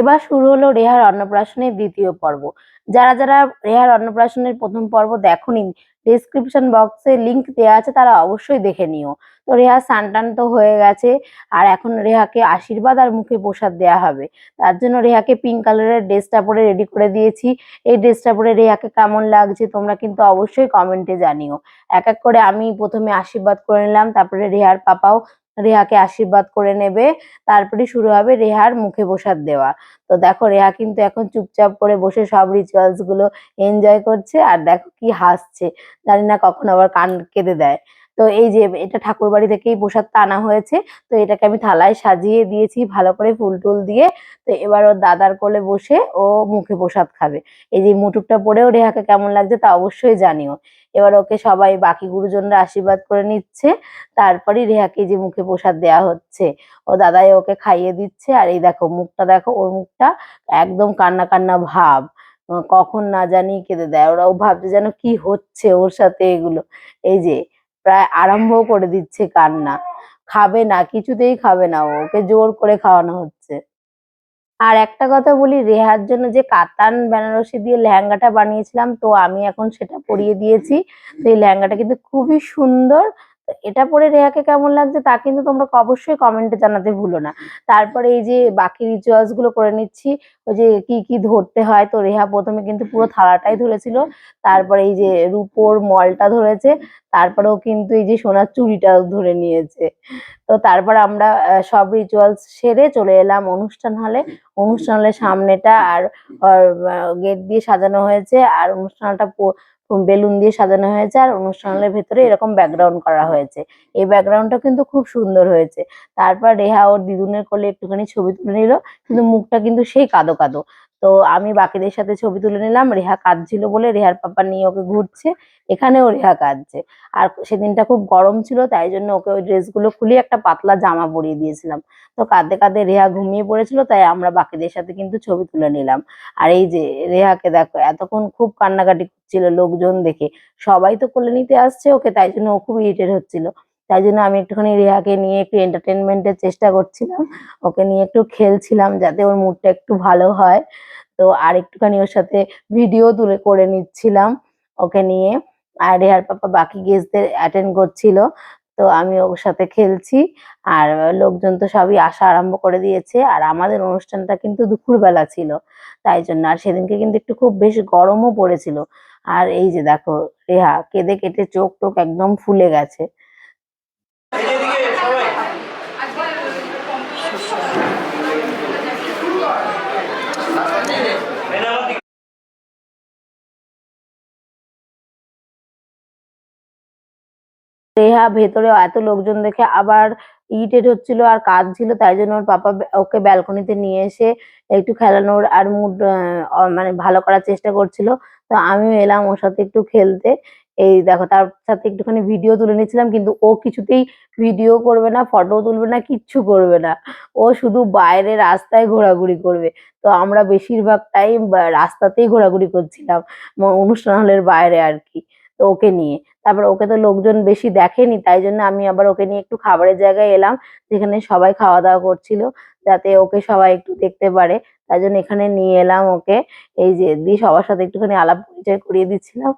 এবার শুরু হলো রেহার অন্নপ্রাশনের দ্বিতীয় পর্ব। যারা যারা রেহার অন্নপ্রাশনের প্রথম পর্ব দেখোনি ডেসক্রিপশন বক্সে লিংক দেওয়া আছে, তারা অবশ্যই দেখে নিও। তো রেহা সানটান তো হয়ে গেছে, আর এখন রেহাকে আশীর্বাদ আর মুখে প্রসাদ দেওয়া হবে। তার জন্য রেহাকে পিঙ্ক কালারের ড্রেসটা পরে রেডি করে দিয়েছি। এই ড্রেসটা পরে রেহাকে কেমন লাগছে, তোমরা কিন্তু অবশ্যই কমেন্টে জানিও। এক এক করে আমি প্রথমে আশীর্বাদ করে নিলাম, তারপরে রেহার পাপাও রেহাকে আশীর্বাদ করে নেবে। তারপরে শুরু হবে রেহার মুখে প্রসাদ দেওয়া। তো দেখো রেহা কিন্তু এখন চুপচাপ করে বসে সব রিচুয়ালসগুলো এনজয় করছে। আর দেখো কি হাসছে। জানি না কখন আবার কান কেঁদে দেয়। তো এই যে এটা ঠাকুর বাড়ি থেকেই প্রসাদটা আনা হয়েছে, তো এটাকে আমি থালায় সাজিয়ে দিয়েছি ভালো করে ফুল টুল দিয়ে। তো এবার ওর দাদার কোলে বসে ও মুখে প্রসাদ খাবে। এই যে মুটুকটা পরেও রেহাকে কেমন লাগছে তা অবশ্যই জানিও। এবার ওকে সবাই বাকি গুরুজনরা আশীর্বাদ করে নিচ্ছে তারপরে রেহাকে যে মুখে প্রসাদ দেওয়া হচ্ছে, ও দাদাই ওকে খাইয়ে দিচ্ছে। আর এই দেখো মুখটা দেখো, ওর মুখটা একদম কান্না কান্না ভাব। কখন না জানি কেঁদে দেয়, ওরাও ভাবছে যেন কি হচ্ছে ওর সাথে এগুলো। এই যে প্রায় আরম্ভ করে দিচ্ছে কান্না। খাবে না, কিছুতেই খাবে না ওকে জোর করে খাওয়ানো হচ্ছে। আর একটা কথা বলি, রেহার জন্য যে কাতান বেনারসি দিয়ে লেহেঙ্গাটা বানিয়েছিলাম, তো আমি এখন সেটা পরিয়ে দিয়েছি। তো এই লেহেঙ্গাটা কিন্তু খুবই সুন্দর এটা পরে রেহাকে কেমন লাগছে তা কিন্তু তোমরা অবশ্যই কমেন্টে জানাতে ভুলো না। তারপরে এই যে বাকি রিচুয়ালসগুলো করে নিচ্ছি, ওই যে কি কি ধরতে হয়, তো রেহা প্রথমে কিন্তু পুরো থালাটাই ধরেছিল, তারপরে এই যে রুপোর মলটা ধরেছে, তারপরেও কিন্তু এই যে সোনার চুড়িটাও ধরে নিয়েছে। তো তারপর আমরা সব রিচুয়ালস সেরে চলে এলাম অনুষ্ঠান হলে অনুষ্ঠান হলের সামনেটা আর গেট দিয়ে সাজানো হয়েছে, আর অনুষ্ঠানটা বেলুন দিয়ে সাজানো হয়েছে, আর অনুষ্ঠানের ভেতরে এরকম ব্যাকগ্রাউন্ড করা হয়েছে। এই ব্যাকগ্রাউন্ডটা কিন্তু খুব সুন্দর হয়েছে। তারপর রেহা ওর দিদুনের কোলে একটুখানি ছবি তুলে নিল, কিন্তু মুখটা কিন্তু সেই কাদো কাদো। তো আমি বাকিদের সাথে ছবি তুলে নিলাম, রেহা কাঁদছিল বলে রেহার পাপা নিয়ে ওকে ঘুরছে, এখানেও রেহা কাঁদছে। আর সেদিনটা খুব গরম ছিল, তাই জন্য ওকে ওই ড্রেসগুলো খুলে একটা পাতলা জামা পরিয়ে দিয়েছিলাম। তো কাঁদতে কাঁদতে রেহা ঘুমিয়ে পড়েছিল, তাই আমরা বাকিদের সাথে কিন্তু ছবি তুলে নিলাম। আর এই যে রেহাকে দেখো, এতক্ষণ খুব কান্নাকাটি করছিল লোকজন দেখে। সবাই তো কোলে নিতে আসছে ওকে, তাই জন্য ও খুব ইরিটেট হচ্ছিল। তাই জন্য আমি একটুখানি রেহাকে নিয়ে একটু এন্টারটেনমেন্টের চেষ্টা করছিলাম। ওকে নিয়ে একটু খেলছিলাম যাতে ওর মুডটা একটু ভালো হয়। তো আর একটুখানি ওর সাথে ভিডিও তুলে করে নিচ্ছিলাম ওকে নিয়ে। আর রেহার পাপা বাকি গেস্টদের অ্যাটেন্ড করছিল। তো আমি ওর সাথে খেলছি। আর লোকজন তো সবই আসা আরম্ভ করে দিয়েছে। আর আমাদের অনুষ্ঠানটা কিন্তু দুপুরবেলা ছিল। তাই জন্য আর সেদিনকে কিন্তু একটু খুব বেশ গরমও পড়েছিল। আর এই যে দেখো রেহা কেঁদে কেটে চোখ টোক একদম ফুলে গেছে। রেহা ভেতরে এত লোকজন দেখে আবার ইরিটেট হচ্ছিল আর কাজ কাঁদছিল, তাই জন্য ওর পাপা ওকে ব্যালকনিতে নিয়ে এসে একটু খেলানোর আর মুড মানে ভালো করার চেষ্টা করছিল। তো আমিও এলাম ওর সাথে একটু খেলতে। এই দেখো, তার সাথে একটুখানি ভিডিও তুলে নিয়েছিলাম, কিন্তু ও কিছুতেই ভিডিও করবে না ফটো তুলবে না, কিচ্ছু করবে না। ও শুধু বাইরে রাস্তায় ঘোরাঘুরি করবে। তো আমরা বেশিরভাগ টাইম রাস্তাতেই ঘোরাঘুরি করছিলাম অনুষ্ঠান হলের বাইরে আর কি। তো ওকে নিয়ে। তারপর ওকে তো লোকজন বেশি দেখেনি, তাই জন্য আমি আবার ওকে নিয়ে একটু খাবারের জায়গায় এলাম, যেখানে সবাই খাওয়া দাওয়া করছিল, যাতে ওকে সবাই একটু দেখতে পারে। তাই জন্য এখানে নিয়ে এলাম ওকে। এই যে দিয়ে সবার সাথে একটুখানি আলাপ পরিচয় করিয়ে দিচ্ছিলাম।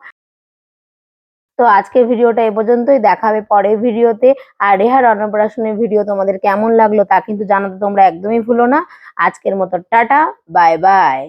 তো আজকের ভিডিওটা এ পর্যন্তই। দেখাবে পরের ভিডিওতে। আর রেহার অন্নপ্রাশনের ভিডিও তোমাদের কেমন লাগল তা কিন্তু জানাতে তোমরা একদমই ভুলো না। আজকের মতো টাটা, বাই বাই।